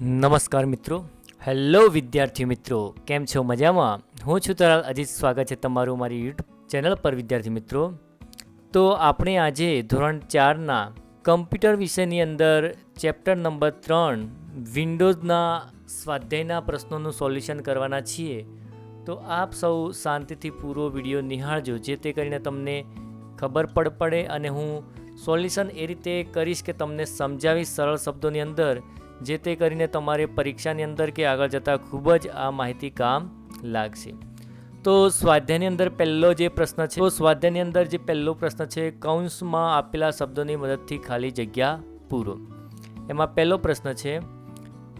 નમસ્કાર મિત્રો. હેલો વિદ્યાર્થી મિત્રો. કેમ છો? મજામાં? હું છું તરાલ અજીત. સ્વાગત છે તમારું મારી યુટ્યુબ ચેનલ પર વિદ્યાર્થી મિત્રો. તો આપણે આજે ધોરણ ચારના કમ્પ્યુટર વિષયની અંદર ચેપ્ટર નંબર ત્રણ વિન્ડોઝના સ્વાધ્યાયના પ્રશ્નોનું સોલ્યુશન કરવાના છીએ. તો આપ સૌ શાંતિથી પૂરો વીડિયો નિહાળજો, જે તે કરીને તમને ખબર પડ પડે અને હું સોલ્યુશન એ રીતે કરીશ કે તમને સમજાવીશ સરળ શબ્દોની અંદર જે તે કરીને તમારે પરીક્ષાની અંદર કે આગળ જતાં ખૂબ જ આ માહિતી કામ લાગશે. તો સ્વાધ્યાયની અંદર પહેલો જે પ્રશ્ન છે, તો સ્વાધ્યાયની અંદર જે પહેલો પ્રશ્ન છે, કૌંસમાં આપેલા શબ્દોની મદદથી ખાલી જગ્યા પૂરો. એમાં પહેલો પ્રશ્ન છે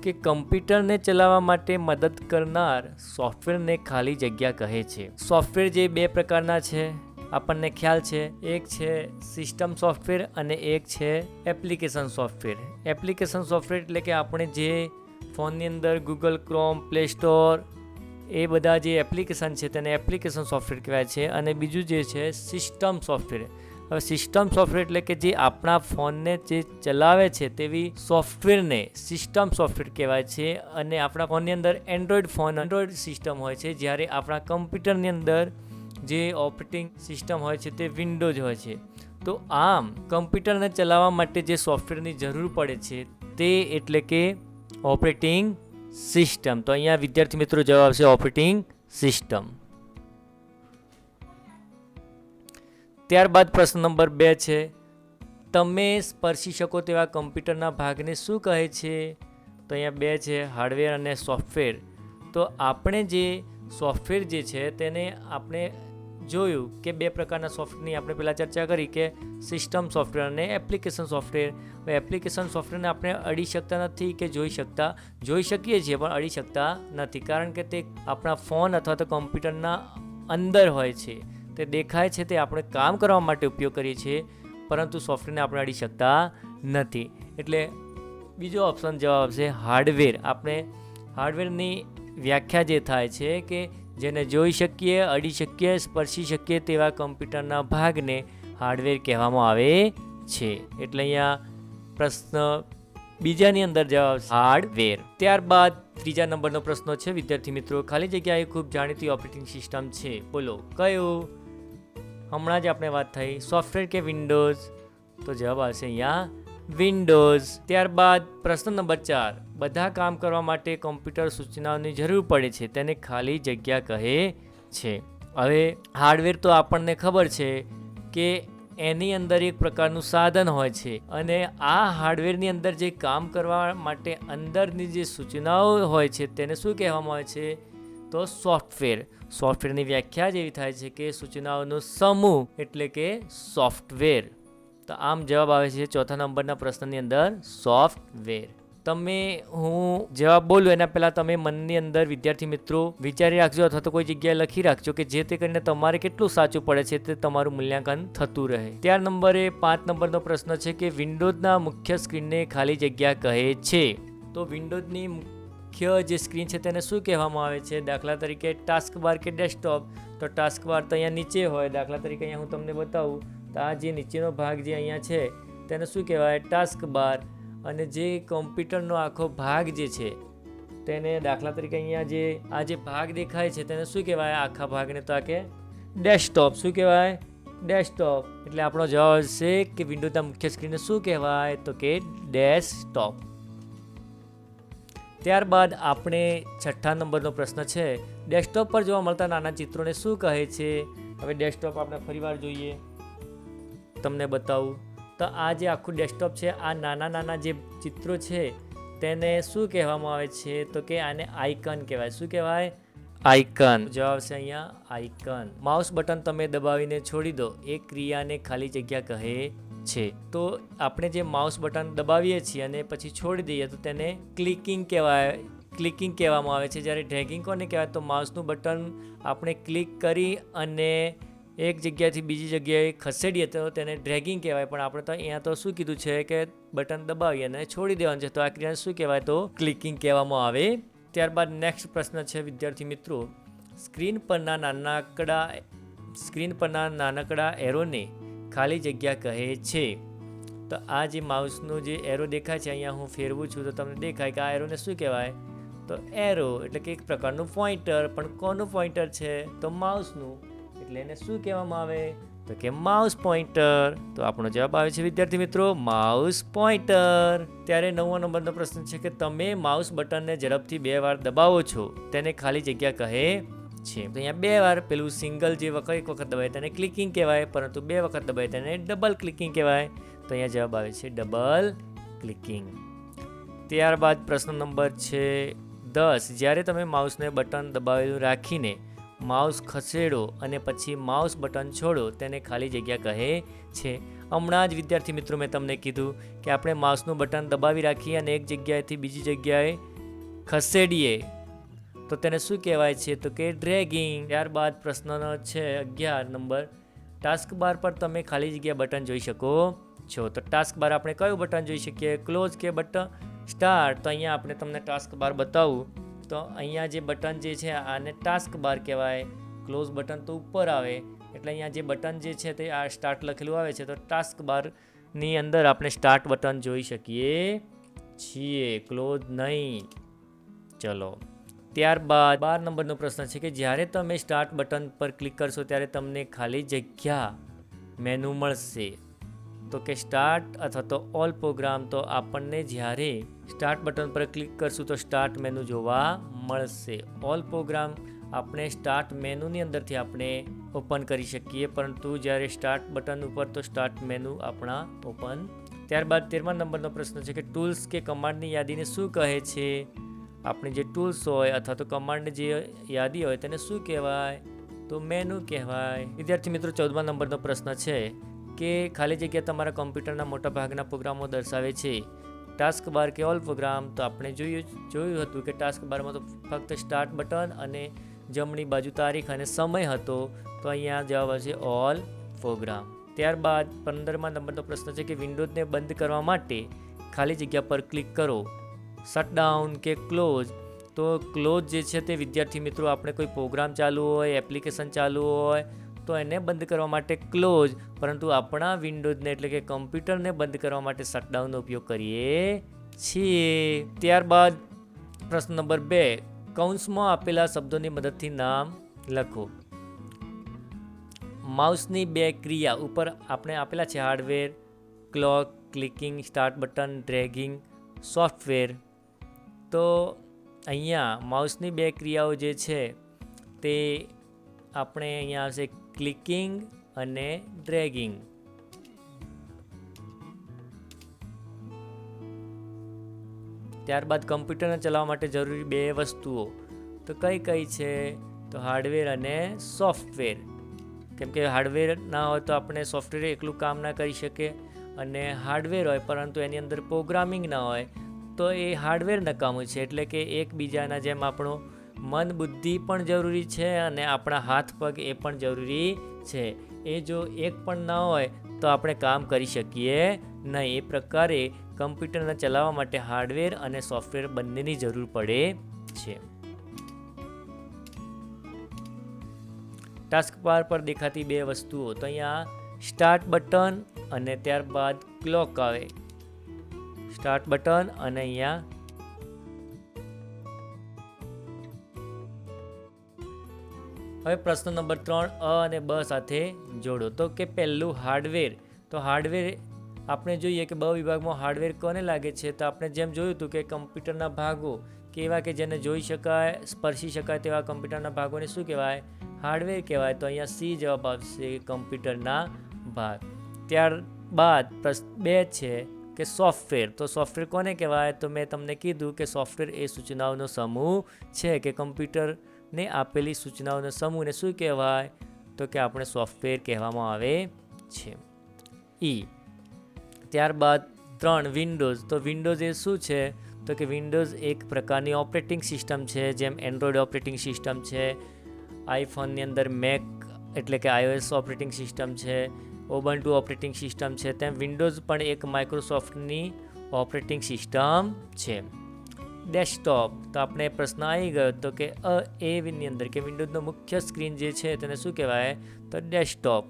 કે કમ્પ્યુટરને ચલાવવા માટે મદદ કરનાર સોફ્ટવેરને ખાલી જગ્યા કહે છે. સોફ્ટવેર જે બે પ્રકારના છે આપણને ખ્યાલ છે, એક છે સિસ્ટમ સોફ્ટવેર અને એક છે એપ્લિકેશન સોફ્ટવેર. એપ્લિકેશન સોફ્ટવેર એટલે કે આપણે જે ફોનની અંદર ગૂગલ ક્રોમ પ્લે સ્ટોર એ બધા જે એપ્લિકેશન છે તેને એપ્લિકેશન સોફ્ટવેર કહેવાય છે અને બીજું જે છે સિસ્ટમ સોફ્ટવેર. હવે સિસ્ટમ સોફ્ટવેર એટલે કે જે આપણા ફોનને જે ચલાવે છે તેવી સોફ્ટવેરને સિસ્ટમ સોફ્ટવેર કહેવાય છે અને આપણા ફોનની અંદર એન્ડ્રોઈડ ફોન એન્ડ્રોઈડ સિસ્ટમ હોય છે જ્યારે આપણા કમ્પ્યુટરની અંદર જે ઓપરેટિંગ સિસ્ટમ હોય છે તે વિન્ડોઝ હોય છે. તો આમ કમ્પ્યુટરને ચલાવવા માટે જે સોફ્ટવેરની જરૂર પડે છે તે એટલે કે ઓપરેટિંગ સિસ્ટમ. તો અહીંયા વિદ્યાર્થી મિત્રો જવાબ આવશે ઓપરેટિંગ સિસ્ટમ. ત્યારબાદ પ્રશ્ન નંબર બે છે, તમે સ્પર્શી શકો તેવા કમ્પ્યુટરના ભાગને શું કહે છે? તો અહીંયા બે છે, હાર્ડવેર અને સોફ્ટવેર. તો આપણે જે સોફ્ટવેર જે છે તેને આપણે જોયું કે બે પ્રકારના સોફ્ટવેરની આપણે પહેલાં ચર્ચા કરી કે સિસ્ટમ સોફ્ટવેર અને એપ્લિકેશન સોફ્ટવેર. એપ્લિકેશન સોફ્ટવેરને આપણે અડી શકતા નથી કે જોઈ શકતા? જોઈ શકીએ છીએ પણ અડી શકતા નથી કારણ કે તે આપણા ફોન અથવા તો કોમ્પ્યુટરના અંદર હોય છે. તે દેખાય છે તે આપણે કામ કરવા માટે ઉપયોગ કરીએ છીએ, પરંતુ સોફ્ટવેરને આપણે અડી શકતા નથી. એટલે બીજો ઓપ્શન જવાબ છે હાર્ડવેર. આપણે હાર્ડવેરની વ્યાખ્યા જે થાય છે કે જેને જોઈ શકીએ, અડી શકીએ, સ્પર્શી શકીએ તેવા કમ્પ્યુટરના ભાગને હાર્ડવેર કહેવામાં આવે છે. એટલે અહીંયા પ્રશ્ન બીજાની અંદર જવાબ હાર્ડવેર. ત્યારબાદ ત્રીજા નંબરનો પ્રશ્ન છે, વિદ્યાર્થી મિત્રો, ખાલી જગ્યાએ ખૂબ જાણીતી ઓપરેટિંગ સિસ્ટમ છે. બોલો, કયું? હમણાં જ આપણે વાત થઈ, સોફ્ટવેર કે વિન્ડોઝ? તો જવાબ આવશે અહીંયા વિન્ડોઝ, ત્યારબાદ પ્રશ્ન નંબર ચાર, બધા કામ કરવા માટે કોમ્પ્યુટર સૂચનાઓની જરૂર પડે છે, તેને ખાલી જગ્યા કહે છે. હવે હાર્ડવેર તો આપણને ખબર છે કે એની અંદર એક પ્રકારનું સાધન હોય છે અને આ હાર્ડવેરની અંદર જે કામ કરવા માટે અંદરની જે સૂચનાઓ હોય છે, તેને શું કહેવામાં આવે છે? તો સોફ્ટવેર સોફ્ટવેરની વ્યાખ્યા જ એવી થાય છે કે સૂચનાઓનો સમૂહ, એટલે કે સોફ્ટવેર તો આમ જવાબ આવે છે ચોથા નંબરના પ્રશ્નની અંદર સોફ્ટવેર તમે હું જવાબ બોલું એના પહેલાં તમે મનની અંદર વિદ્યાર્થી મિત્રો વિચારી રાખજો અથવા તો કોઈ જગ્યાએ લખી રાખજો કે જે તે કરીને તમારે કેટલું સાચું પડે છે તે તમારું મૂલ્યાંકન થતું રહે. ત્યાર નંબરે પાંચ નંબરનો પ્રશ્ન છે કે વિન્ડોઝના મુખ્ય સ્ક્રીનને ખાલી જગ્યા કહે છે. તો વિન્ડોઝની મુખ્ય જે સ્ક્રીન છે તેને શું કહેવામાં આવે છે? દાખલા તરીકે ટાસ્ક બાર કે ડેસ્કટોપ. તો ટાસ્ક બાર તો અહીંયા નીચે હોય. દાખલા તરીકે અહીંયા હું તમને બતાવું. તો આ જે નીચેનો ભાગ જે અહીંયા છે, તેને શું કહેવાય? ટાસ્ક બાર અને જે કોમ્પ્યુટરનો આખો ભાગ જે છે, તેને દાખલા તરીકે અહીંયા જે, આ જે ભાગ દેખાય છે, તેને શું કહેવાય? આખા ભાગને તો આ કે ડેસ્કટોપ શું કહેવાય? ડેસ્કટોપ એટલે આપણો જવાબ આવશે કે વિન્ડોના મુખ્ય સ્ક્રીનને શું કહેવાય? તો કે ડેસ્કટોપ ત્યારબાદ આપણે છઠ્ઠા નંબરનો પ્રશ્ન છે. ડેસ્કટોપ પર જોવા મળતા નાના ચિત્રોને શું કહે છે? હવે ડેસ્કટોપ આપણે ફરીવાર જોઈએ. તમને બતાવું. તો આ જે આખું ડેસ્કટોપ છે આ નાના નાના જે ચિત્રો છે તેને શું કહેવામાં આવે છે? તો કે આને આઇકન કહેવાય. શું કહેવાય? આઇકન જવાબ છે અહીંયા આઇકન માઉસ બટન તમે દબાવીને છોડી દો. એ ક્રિયાને ખાલી જગ્યા કહે છે. તો આપણે જે માઉસ બટન દબાવીએ છીએ અને પછી છોડી દઈએ તો તેને ક્લિકિંગ કહેવાય ક્લિકિંગ કહેવામાં આવે છે. જ્યારે ડ્રેગિંગ કોને કહેવાય? તો માઉસનું બટન આપણે ક્લિક કરી અને એક જગ્યાથી બીજી જગ્યાએ ખસેડીએ તો તેને ડ્રેગિંગ કહેવાય. પણ આપણે તો અહીંયા તો શું કીધું છે કે બટન દબાવીએ અને છોડી દેવાનું છે. તો આ ક્રિયાને શું કહેવાય તો ક્લિકિંગ કહેવામાં આવે. ત્યારબાદ નેક્સ્ટ પ્રશ્ન છે, વિદ્યાર્થી મિત્રો સ્ક્રીન પરના નાનકડા સ્ક્રીન પરના નાનકડા એરોને ખાલી જગ્યા કહે છે. તો આ જે માઉસનું જે એરો દેખાય છે, અહીંયા હું ફેરવું છું તો તમને દેખાય કે આ એરોને શું કહેવાય? તો એરો એટલે કે એક પ્રકારનું પોઈન્ટર પણ કોનું પોઈન્ટર છે? તો માઉસનું એટલે એને શું કહેવામાં આવે? તો કે માઉસ પોઈન્ટર તો આપણો જવાબ આવે છે, વિદ્યાર્થી મિત્રો, માઉસ પોઈન્ટર ત્યારે નવો નંબરનો પ્રશ્ન છે કે તમે માઉસ બટનને ઝડપથી બે વાર દબાવો છો. તેને ખાલી જગ્યા કહે છે. તો અહીંયા બે વાર, પેલું સિંગલ જે વખત, એક વખત દબાય તેને ક્લિકિંગ કહેવાય, પરંતુ બે વખત દબાય તેને ડબલ ક્લિકિંગ કહેવાય. તો અહીંયા જવાબ આવે છે ડબલ ક્લિકિંગ. ત્યારબાદ પ્રશ્ન નંબર છે દસ. જ્યારે તમે માઉસને બટન દબાવેલું રાખીને માઉસ ખસેડો અને પછી માઉસ બટન છોડો, તેને ખાલી જગ્યા કહે છે. હમણાં જ, વિદ્યાર્થી મિત્રો, મેં તમને કીધું કે આપણે માઉસનું બટન દબાવી રાખીએ અને એક જગ્યાએથી બીજી જગ્યાએ ખસેડીએ. તો તેને શું કહેવાય છે? તો કે ડ્રેગિંગ. ત્યારબાદ પ્રશ્નનો છે અગિયાર, નંબર. ટાસ્ક બાર પર તમે ખાલી જગ્યા બટન જોઈ શકો છો. તો ટાસ્ક બાર આપણે કયું બટન જોઈ શકીએ? ક્લોઝ કે બટન? સ્ટાર્ટ. તો અહીંયા આપણે તમને ટાસ્ક બાર બતાવું. તો અહીંયા જે બટન જે છે, આને ટાસ્ક બાર કહેવાય. ક્લોઝ બટન તો ઉપર આવે. એટલે અહીંયા જે બટન જે છે, તે આ સ્ટાર્ટ લખેલું આવે છે. તો ટાસ્ક બારની અંદર આપણે સ્ટાર્ટ બટન જોઈ શકીએ. છીએ. ક્લોઝ નહીં. ચલો. ત્યારબાદ બાર નંબરનો પ્રશ્ન છે કે જ્યારે તમે સ્ટાર્ટ બટન પર ક્લિક કરશો, ત્યારે તમને ખાલી જગ્યા મેનુ મળશે. તો કે સ્ટાર્ટ અથવા તો ઓલ પ્રોગ્રામ તો આપણને જ્યારે સ્ટાર્ટ બટન પર ક્લિક કરશું તો સ્ટાર્ટ મેનુ જોવા મળશે. ઓલ પ્રોગ્રામ આપણે સ્ટાર્ટ મેનુની અંદરથી આપણે ઓપન કરી શકીએ, પરંતુ જ્યારે સ્ટાર્ટ બટન ઉપર તો સ્ટાર્ટ મેનુ આપણા ઓપન. ત્યારબાદ તેરમા નંબરનો પ્રશ્ન છે કે ટૂલ્સ કે કમાન્ડની યાદીને શું કહે છે? આપણી જે ટૂલ્સ હોય અથવા તો કમાન્ડ જે યાદી હોય તેને શું કહેવાય? તો મેનુ કહેવાય. વિદ્યાર્થી મિત્રો, ચૌદમા નંબરનો પ્રશ્ન છે કે ખાલી જગ્યા તમારા કોમ્પ્યુટરના મોટા ભાગના પ્રોગ્રામો દર્શાવે છે. ટાસ્ક બાર કે ઓલ પ્રોગ્રામ તો આપણે જોયું જોયું હતું કે ટાસ્ક બારમાં તો ફક્ત સ્ટાર્ટ બટન અને જમણી બાજુ તારીખ અને સમય હતો, તો અહીંયા જવાબ આવશે ઓલ પ્રોગ્રામ ત્યારબાદ પંદરમા નંબરનો પ્રશ્ન છે કે વિન્ડોઝને બંધ કરવા માટે ખાલી જગ્યા પર ક્લિક કરો. શટડાઉન કે ક્લોઝ તો ક્લોઝ જે છે તે વિદ્યાર્થી મિત્રો, આપણે કોઈ પ્રોગ્રામ ચાલુ હોય એપ્લિકેશન ચાલુ હોય તો એને બંધ કરવા માટે ક્લોઝ પરંતુ આપણા વિન્ડોઝને એટલે કે કમ્પ્યુટરને બંધ કરવા માટે શટડાઉનનો ઉપયોગ કરીએ છીએ. ત્યારબાદ પ્રશ્ન નંબર બે, કૌંસમાં આપેલા શબ્દોની મદદથી નામ લખો. માઉસની બે ક્રિયા ઉપર આપણે આપેલા છે hardware clock clicking start button dragging software તો અહીંયા માઉસની બે ક્રિયાઓ જે છે તે આપણે અહીંયા આવશે ક્લિકિંગ અને ડ્રેગિંગ. ત્યારબાદ કમ્પ્યુટરને ચલાવવા માટે જરૂરી બે વસ્તુઓ. તો કઈ કઈ છે? તો હાર્ડવેર અને સોફ્ટવેર. કેમ કે હાર્ડવેર ના હોય તો આપણે સોફ્ટવેર એકલું કામ ના કરી શકે અને હાર્ડવેર હોય, પરંતુ એની અંદર પ્રોગ્રામિંગ ના હોય, તો એ હાર્ડવેર નકામું છે. એટલે કે એકબીજાના જેમ આપણું મન બુદ્ધિ પણ જરૂરી છે અને આપણા હાથ પગ એ પણ જરૂરી છે. એ જો એક પણ ના હોય, તો આપણે કામ કરી શકીએ નહીં. એ પ્રકારે કમ્પ્યુટરને ચલાવવા માટે હાર્ડવેર અને સોફ્ટવેર બંનેની જરૂર પડે છે. ટાસ્ક બાર પર દેખાતી બે વસ્તુઓ. તો અહીંયા સ્ટાર્ટ બટન અને ત્યારબાદ ક્લોક આવે. સ્ટાર્ટ બટન અને અહીંયા હવે પ્રશ્ન નંબર ત્રણ, અ અને બ સાથે જોડો. તો કે પહેલું હાર્ડવેર. તો હાર્ડવેર આપણે જોઈએ કે બ વિભાગમાં હાર્ડવેર કોને લાગે છે? તો આપણે જેમ જોયું હતું કે કમ્પ્યુટરના ભાગો કેવા કે જેને જોઈ શકાય, સ્પર્શી શકાય તેવા કમ્પ્યુટરના ભાગોને શું કહેવાય? હાર્ડવેર કહેવાય. તો અહીંયા સી જવાબ આવશે કમ્પ્યુટરના ભાગ. ત્યારબાદ બે છે કે સોફ્ટવેર. તો સોફ્ટવેર કોને કહેવાય? તો મેં તમને કીધું કે સોફ્ટવેર એ સૂચનાઓનો સમૂહ છે કે કમ્પ્યુટરને આપેલી સૂચનાઓના સમૂહને શું કહેવાય? તો કે આપણે સોફ્ટવેર કહેવામાં આવે છે. ઈ. ત્યારબાદ ત્રણ વિન્ડોઝ. તો વિન્ડોઝ એ શું છે? તો કે વિન્ડોઝ એક પ્રકારની ઓપરેટિંગ સિસ્ટમ છે, જેમ એન્ડ્રોઈડ ઓપરેટિંગ સિસ્ટમ છે, આઈફોનની અંદર મેક એટલે કે આઈઓએસ ઓપરેટિંગ સિસ્ટમ છે ઓબન્ટુ ઓપરેટિંગ સિસ્ટમ છે, તેમ વિન્ડોઝ પણ એક માઇક્રોસોફ્ટની ઓપરેટિંગ સિસ્ટમ છે. ડેસ્કટોપ તો આપણે પ્રશ્ન આવી ગયો તો કે, અ એવીની અંદર કે વિન્ડોઝનો મુખ્ય સ્ક્રીન જે છે તેને શું કહેવાય? તો ડેસ્કટોપ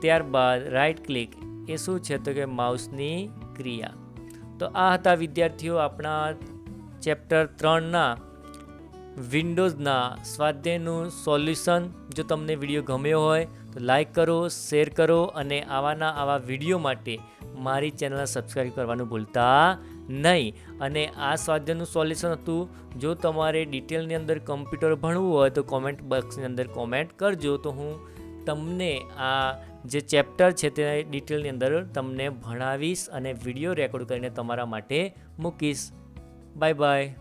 ત્યારબાદ રાઇટ ક્લિક એ શું છે? તો કે માઉસની ક્રિયા. તો આ હતા વિદ્યાર્થીઓ આપણા ચેપ્ટર ત્રણના વિન્ડોઝના સ્વાધ્યાયનું સોલ્યુશન જો તમને વીડિયો ગમ્યો હોય, તો લાઈક કરો શેર કરો અને આવાના આવા વીડિયો માટે મારી ચેનલને સબસ્ક્રાઈબ કરવાનું ભૂલતા નહીં. અને આ સ્વાધ્યાયનું સોલ્યુશન હતું, જો તમારે ડિટેલની અંદર કમ્પ્યુટર ભણવું હોય, તો કોમેન્ટ બોક્સની અંદર કોમેન્ટ કરજો. તો હું તમને આ જે ચેપ્ટર છે તે ડિટેલની અંદર તમને ભણાવીશ અને વીડિયો રેકોર્ડ કરીને તમારા માટે મૂકીશ. Bye bye